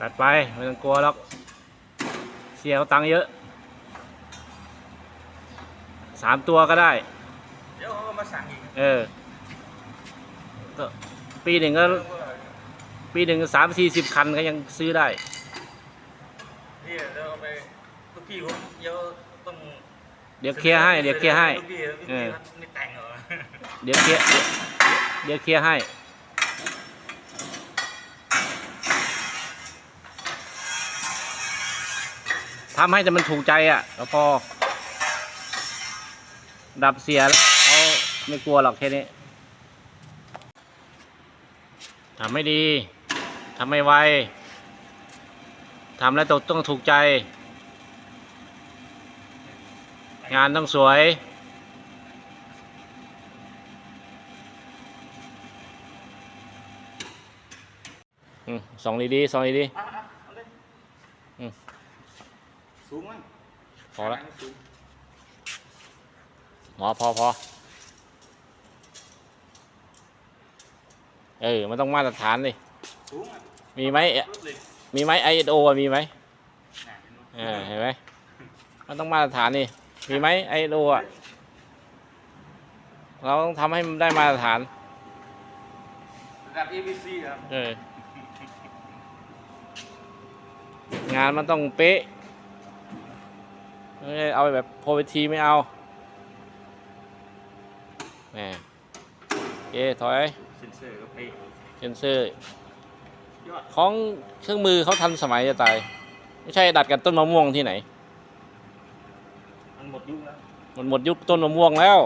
ตัดไปไม่ต้องกลัวหรอกเสียเอาตังค์เยอะสามตัวก็ได้ เดี๋ยวเขาก็มาสั่งอีกเออก็ปีหนึ่งก็ ปีหนึ่งสามสี่สิบคันก็ยังซื้อได้ นี่เดี๋ยวเอาไปลูกพี่ผมเดี๋ยวต้องเดี๋ยวเคลียร์ให้ เดี๋ยวเคลียร์ให้ ลูกพี่ลูกเอพี่อไม่แต่งเหรอ เดี๋ยวเคลียร์เดี๋ยวเดี๋ยวเคลียร์ให้ ทำให้แต่มันถูกใจอะแล้วพอ ดับเสียแล้วเขาไม่กลัวหรอกแค่นี้ทำไม่ดีทำไม่ไวทำแล้วต้องต้องถูกใจ งานต้องสวยอืมส่องดีๆสองดีอ่ สูงมั้งๆพอละสูงหมอพอพอเออมันต้องมาตรฐานดิสูงอะมีไหมปึ๊บเลยมีไหมไอโอมีไหมน่ะเออเห็นไหมมันต้องมาตรฐานนี่มีไหมไอโออะเราต้องทำให้มันได้มาตรฐาน ระดับ ABC ครับ เอองานมันต้องเป๊ะไม่ได้ เอาแบบโพเวทีไม่เอาแหมเอ๊ถอยเซนเซอร์ก็ไปเซนเซอร์ ยอดของเครื่องมือเขาทันสมัยจะตาย ไม่ใช่ดัดกับต้นมะม่วงที่ไหน มันหมดยุคแล้ว มันหมดยุคต้นมะม่วงแล้ว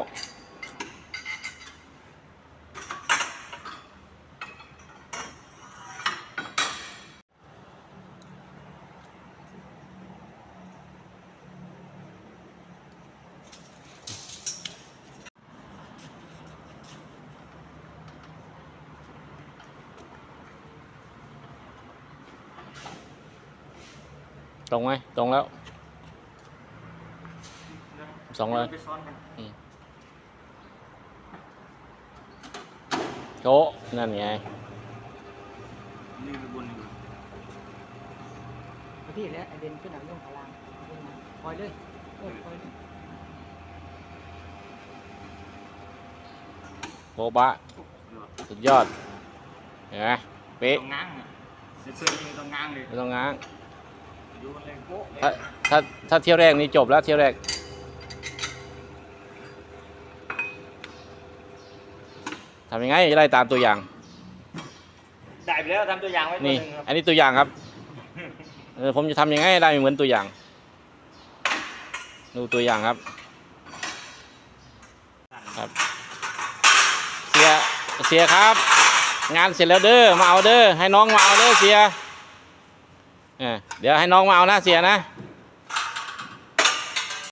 ตรงไหมตรงแล้วสองเลยไปซ้อนกันโชะนั่นไงนี่คือบนอยู่พี่แล้วไอเดนขึ้นหนังย่งพลังขึ้นมาปล่อยเลยโอ้ยปล่อยเลยโบบะยอดสุดยอดเห็นไหมเป๊ะต้องง้างอะเซนเซอร์นี่ต้องง้างเลยไม่ต้องง้าง อยู่บนเลยโป๊ะเลยถ้าถ้าถ้าเที่ยวแรกนี่จบแล้วเที่ยวแรก ทำยังไงจะได้ตามตัวอย่าง ได้ไปแล้วทำตัวอย่างไว้ตัวนี่หนึงครับอันนี้ตัวอย่างครับเออผมจะทำยังไงให้ได้เหมือนตัวอย่าง ดูตัวอย่างครับ ครับ เสีย เสียครับ งานเสร็จแล้วเด้อ มาเอาเด้อ ให้น้องมาเอาเด้อเสีย เดี๋ยวให้น้องมาเอานะเสียนะ